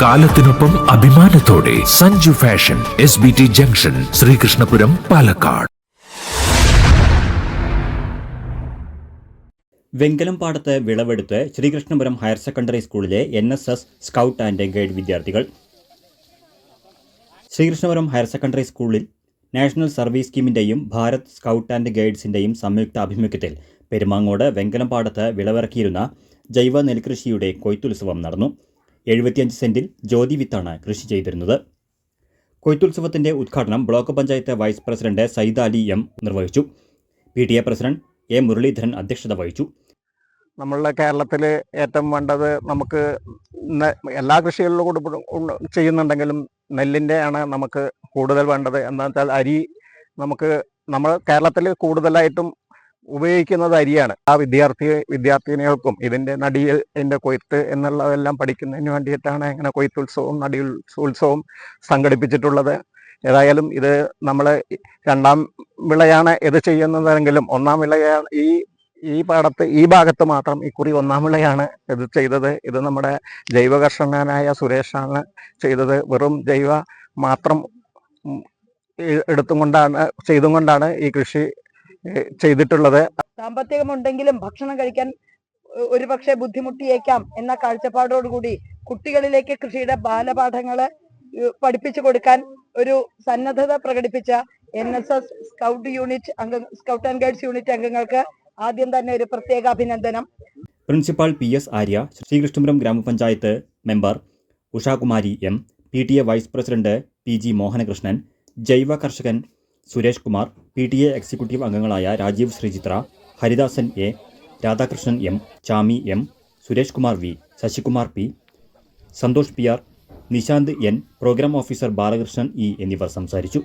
കാലത്തിനൊപ്പം അഭിമാനത്തോടെ Sanju fashion S B T junction Sreekrishnapuram Palakkad. വെങ്കലംപാടത്ത് വിളവെടുത്ത് Sreekrishnapuram higher secondary സ്കൂളിലെ N S S scout and guide വിദ്യാർത്ഥികൾ. Sreekrishnapuram higher secondary സ്കൂളിൽ national service സ്കീമിന്റെയും Bharat scout and ഗൈഡ്സിന്റെയും സംയുക്ത ആഭിമുഖ്യത്തിൽ പെരുമാങ്ങോട് വെങ്കലംപാടത്ത് വിളവിറക്കിയിരുന്ന ജൈവ നെൽകൃഷിയുടെ കൊയ്ത്തുത്സവം നടന്നു. എഴുപത്തിയഞ്ച് സെന്റിൽ ജ്യോതി വിത്താണ് കൃഷി ചെയ്തിരുന്നത്. കൊയ്ത്തുത്സവത്തിന്റെ ഉദ്ഘാടനം block panchayat vice president Sayyid Ali M നിർവഹിച്ചു. P T A president A Muraleedharan അധ്യക്ഷത വഹിച്ചു. നമ്മളുടെ കേരളത്തിൽ ഏറ്റവും വേണ്ടത് നമുക്ക് എല്ലാ കൃഷികളിലും ചെയ്യുന്നുണ്ടെങ്കിലും നെല്ലിന്റെ ആണ് നമുക്ക് കൂടുതൽ വേണ്ടത്. എന്താ വെച്ചാൽ അരി നമുക്ക് നമ്മൾ കേരളത്തിൽ കൂടുതലായിട്ടും ഉപയോഗിക്കുന്നത് അരിയാണ്. ആ വിദ്യാർത്ഥി വിദ്യാർത്ഥിനികൾക്കും ഇതിന്റെ നടിയിൽ ഇതിന്റെ കൊയ്ത്ത് എന്നുള്ളതെല്ലാം പഠിക്കുന്നതിന് വേണ്ടിയിട്ടാണ് ഇങ്ങനെ കൊയ്ത്തുത്സവവും നടിയുത്സവവും സംഘടിപ്പിച്ചിട്ടുള്ളത്. ഏതായാലും ഇത് നമ്മൾ രണ്ടാം വിളയാണ് ഇത് ചെയ്യുന്നതെങ്കിലും ഒന്നാം വിളയാണ് ഈ ഈ പാടത്ത് ഈ ഭാഗത്ത് മാത്രം ഇക്കുറി ഒന്നാം വിളയാണ് ഇത് ചെയ്തത്. ഇത് നമ്മുടെ ജൈവ കർഷകനായ സുരേഷാണ് ചെയ്തത്. വെറും ജൈവ മാത്രം എടുത്തും കൊണ്ടാണ് ചെയ്തും കൊണ്ടാണ് ഈ കൃഷി ചെയ്തിട്ടുള്ളത്. സാമ്പത്തികമുണ്ടെങ്കിലും ഭക്ഷണം കഴിക്കാൻ ഒരു പക്ഷെ ബുദ്ധിമുട്ടിയേക്കാം എന്ന കാഴ്ചപ്പാടോടുകൂടി കുട്ടികളിലേക്ക് കൃഷിയുടെ ബാലപാഠങ്ങൾ പഠിപ്പിച്ചു കൊടുക്കാൻ ഒരു സന്നദ്ധത പ്രകടിപ്പിച്ച N S S scout unit അംഗ സ്കൗട്ട് ആൻഡ് ഗൈഡ്സ് യൂണിറ്റ് അംഗങ്ങൾക്ക് ആദ്യം തന്നെ ഒരു പ്രത്യേക അഭിനന്ദനം. Principal P S Arya Sreekrishnapuram gramapanchayat member Ushakumari M P T A vice president P G Mohanakrishnan ജൈവ കർഷകൻ Suresh Kumar P T A executive അംഗങ്ങളായ Rajeev Sreechithra Haridasan A Radhakrishnan M Chami M Suresh Kumar V Sasikumar P Santhosh P R Nishanth N programme officer Balakrishnan E എന്നിവർ സംസാരിച്ചു.